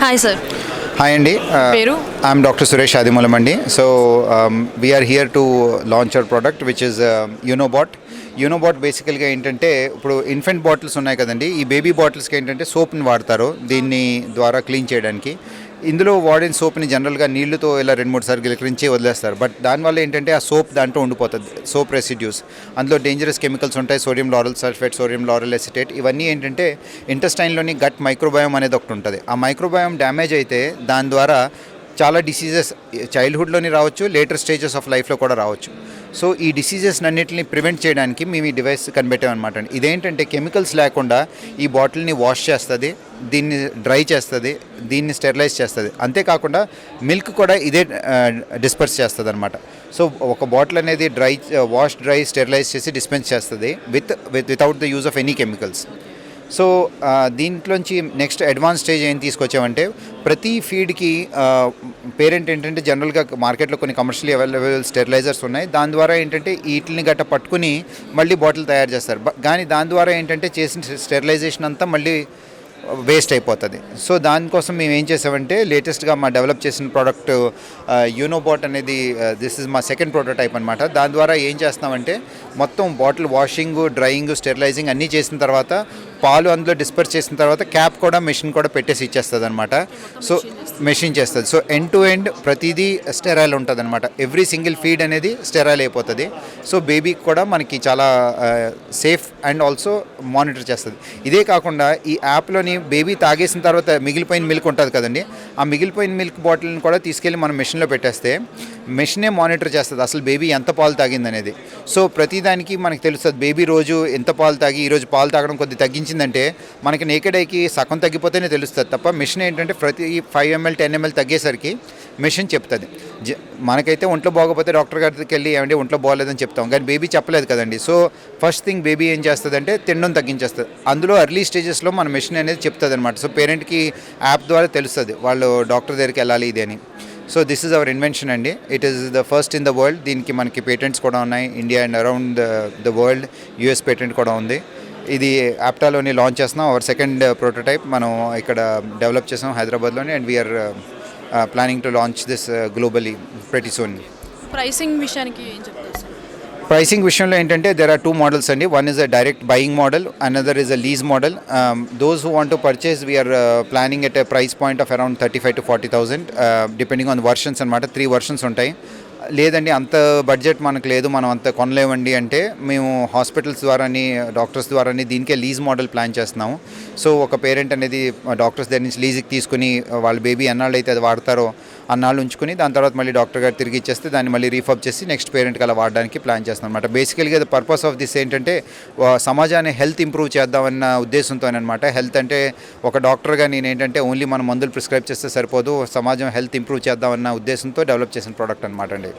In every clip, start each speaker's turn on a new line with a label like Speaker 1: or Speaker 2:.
Speaker 1: Hi sir
Speaker 2: hi అండి
Speaker 1: పేరు?
Speaker 2: I'm doctor Suresh Adimulam అండి so we are here to launch our product which is Unobot Unobot బేసికల్గా ఏంటంటే ఇప్పుడు ఇన్ఫెంట్ బాటిల్స్ ఉన్నాయి కదండి. ఈ బేబీ బాటిల్స్కి ఏంటంటే సోప్ని వాడతారు. దీన్ని ద్వారా క్లీన్ చేయడానికి. ఇందులో వాడిన సోప్ని జనరల్గా నీళ్ళతో ఇలా రెండు మూడు సార్లు గిలకరించి వదిలేస్తారు. బట్ దానివల్ల ఏంటంటే ఆ సోప్ దాంట్లో ఉండిపోతుంది. Soap residues. అందులో డేంజరస్ కెమికల్స్ ఉంటాయి. Sodium lauryl sulphate sodium lauryl acetate ఇవన్నీ ఏంటంటే ఇంటెస్టైన్లోని గట్ మైక్రోబయోమ్ అనేది ఒకటి ఉంటుంది. ఆ మైక్రోబయోమ్ డ్యామేజ్ అయితే దాని ద్వారా చాలా డిసీజెస్ చైల్డ్హుడ్లోని రావచ్చు లేటర్ స్టేజెస్ ఆఫ్ లైఫ్లో కూడా రావచ్చు. సో ఈ డిసీజెస్ అన్నింటిని ప్రివెంట్ చేయడానికి మేము ఈ డివైస్ కనిపెట్టామన్నమాట అండి. ఇదేంటంటే కెమికల్స్ లేకుండా ఈ బాటిల్ని వాష్ చేస్తుంది దీన్ని డ్రై చేస్తుంది దీన్ని స్టెరిలైజ్ చేస్తుంది. అంతేకాకుండా మిల్క్ కూడా ఇదే డిస్పర్స్ చేస్తుంది అనమాట సో ఒక బాటిల్ అనేది డ్రై వాష్ డ్రై స్టెరిలైజ్ చేసి డిస్పెన్స్ చేస్తుంది with with without the use of any chemicals so దీంట్లోంచి నెక్స్ట్ అడ్వాన్స్ స్టేజ్ ఏం తీసుకొచ్చామంటే ప్రతి ఫీడ్కి పేరెంట్ ఏంటంటే జనరల్గా మార్కెట్లో కొన్ని కమర్షియల్ అవైలబుల్ స్టెరిలైజర్స్ ఉన్నాయి. దాని ద్వారా ఏంటంటే వీటిని గట్ట పట్టుకుని మళ్ళీ బాటిల్ తయారు చేస్తారు. కానీ దాని ద్వారా ఏంటంటే చేసిన స్టెరిలైజేషన్ అంతా మళ్ళీ వేస్ట్ అయిపోతుంది. సో దానికోసం మేము ఏం చేసామంటే లేటెస్ట్గా మా డెవలప్ చేసిన ప్రోడక్ట్ యూనోబాట్ అనేది దిస్ ఇస్ మా సెకండ్ ప్రోటోటైప్ అనమాట దాని ద్వారా ఏం చేస్తామంటే మొత్తం బాటిల్ వాషింగ్ డ్రయింగ్ స్టెరిలైజింగ్ అన్నీ చేసిన తర్వాత పాలు అందులో డిస్పర్స్ చేసిన తర్వాత క్యాప్ కూడా మెషిన్ కూడా పెట్టేసి ఇచ్చేస్తుంది అనమాట సో మెషిన్ చేస్తుంది. సో ఎండ్ టు ఎండ్ ప్రతిదీ స్టెరైల్ ఉంటుంది అనమాట ఎవ్రీ సింగిల్ ఫీడ్ అనేది స్టెరైల్ అయిపోతుంది. సో బేబీకి కూడా మనకి చాలా సేఫ్ అండ్ ఆల్సో మానిటర్ చేస్తుంది. ఇదే కాకుండా ఈ యాప్లోని బేబీ తాగేసిన తర్వాత మిగిలిపోయిన మిల్క్ ఉంటుంది కదండి. ఆ మిగిలిపోయిన మిల్క్ బాటిల్ని కూడా తీసుకెళ్ళి మనం మెషిన్లో పెట్టేస్తే మెషినే మానిటర్ చేస్తుంది. అసలు బేబీ ఎంత పాలు తాగింది అనేది సో ప్రతిదానికి మనకి తెలుస్తుంది బేబీ రోజు ఎంత పాలు తాగి ఈరోజు పాలు తాగడం కొద్ది తగ్గించిందంటే మనకి నేకెడ్ ఐకి సగం తగ్గిపోతేనే తెలుస్తుంది తప్ప మెషిన్ ఏంటంటే ప్రతి ఫైవ్ ఎంఎల్ టెన్ ఎంఎల్ తగ్గేసరికి మెషిన్ చెప్తుంది. జ మనకైతే ఒంట్లో బాగోపోతే డాక్టర్ గారికి వెళ్ళి ఏమంటే ఒంట్లో బాగోలేదని చెప్తాం. కానీ బేబీ చెప్పలేదు కదండి. సో ఫస్ట్ థింగ్ బేబీ ఏం చేస్తుంది అంటే తినడం తగ్గించేస్తుంది. అందులో అర్లీ స్టేజెస్లో మన మెషిన్ అనేది చెప్తుంది అనమాట సో పేరెంట్కి యాప్ ద్వారా తెలుస్తుంది. వాళ్ళు డాక్టర్ దగ్గరికి వెళ్ళాలి ఇది అని. So this is our invention అండి. It is the first in the world దీనికి మనకి పేటెంట్స్ కూడా ఉన్నాయి. India and around the world US patent కూడా ఉంది. ఇది యాప్టాలోని లాంచ్ చేస్తున్నాం. అవర్ సెకండ్ ప్రోటోటైప్ మనం ఇక్కడ డెవలప్ చేసాం హైదరాబాద్లోని and we are planning to launch this globally pretty
Speaker 1: soon pricing విషయానికి ఏం చెప్తారు?
Speaker 2: ప్రైసింగ్ విషయంలో ఏంటంటే దెర్ ఆర్ టూ మోడల్స్ అండి. One is a direct buying model another is a lease model those who want to purchase we are planning at a price point of around thirty five to forty thousand depending on versions అనమాట three versions ఉంటాయి. లేదండి అంత budget మనకు లేదు. మనం అంత కొనలేమండి అంటే మేము హాస్పిటల్స్ ద్వారాని డాక్టర్స్ ద్వారాని దీనికే లీజ్ మోడల్ ప్లాన్ చేస్తున్నాము. సో ఒక పేరెంట్ అనేది డాక్టర్స్ దగ్గర నుంచి లీజ్కి తీసుకుని వాళ్ళ బేబీ ఎన్నాళ్ళు అయితే అది వాడతారో అన్నాళ్ళు ఉంచుకుని దాని తర్వాత మళ్ళీ డాక్టర్ గారు తిరిగి ఇచ్చేస్తే దాన్ని మళ్ళీ రీఫబ్ చేసి నెక్స్ట్ పేరెంట్కి అలా వాడడానికి ప్లాన్ చేస్తాం అనమాట బేసికల్గా ద పర్పస్ ఆఫ్ దిస్ ఏంటంటే సమాజాన్ని హెల్త్ ఇంప్రూవ్ చేద్దామన్న ఉద్దేశంతో అనమాట హెల్త్ అంటే ఒక డాక్టర్గా నేను ఏంటంటే ఓన్లీ మనం మందులు ప్రిస్క్రైబ్ చేస్తే సరిపోదు సమాజం హెల్త్ ఇంప్రూవ్ చేద్దామన్న ఉద్దేశంతో డెవలప్ చేసిన ప్రోడక్ట్ అనమాట అండి.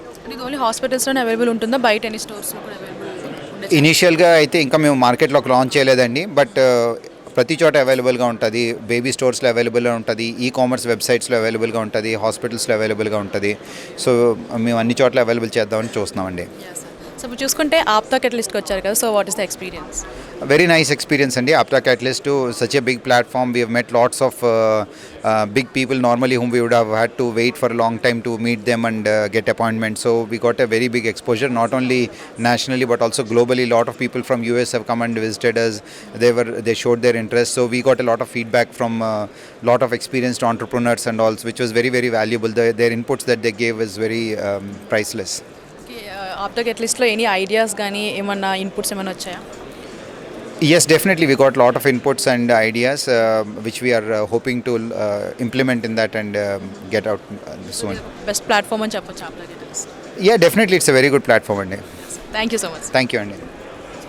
Speaker 1: ఓన్లీ హాస్పిటల్స్లోనే అవైలబుల్ ఉంటుందా? బయట ఎన్ని స్టోర్స్లో కూడా అవైలబుల్
Speaker 2: ఇనీషియల్గా అయితే ఇంకా మేము మార్కెట్లోకి లాంచ్ చేయలేదండి. బట్ ప్రతి చోట అవైలబుల్గా ఉంటుంది. బేబీ స్టోర్స్లో అవైలబుల్గా ఉంటుంది. ఈ కామర్స్ వెబ్సైట్స్లో అవైలబుల్గా ఉంటుంది. హాస్పిటల్స్లో అవైలబుల్గా ఉంటుంది. సో మేము అన్ని చోట్ల అవైలబుల్ చేద్దామని చూస్తున్నామండి.
Speaker 1: సో ఇప్పుడు చూసుకుంటే ఆప్తా కెటలిస్ట్కి వచ్చారు కదా so what is the experience
Speaker 2: very nice experience అండి APTA catalyst such a big platform we met lots of big people normally whom we would have had to wait for long time to meet them and get appointment so we got a very big exposure not only nationally but also globally lot of people from us have come and visited us they were they showed their interest so we got a lot of feedback from a lot of experienced entrepreneurs and all which was very very valuable the, their inputs that they gave was very um, priceless
Speaker 1: Apta కెటలిస్ట్లో any ideas కానీ ఏమన్నా inputs ఏమైనా వచ్చాయా
Speaker 2: Yes, definitely. We got a lot of inputs and ideas uh, which we are uh, hoping to uh, implement in that and um get out uh, soon.
Speaker 1: Best platform అని చెప్పొచ్చు Apta Catalyst
Speaker 2: Yeah, definitely. It's a very good platform, Andy.
Speaker 1: Thank you so much
Speaker 2: Thank you, Andy.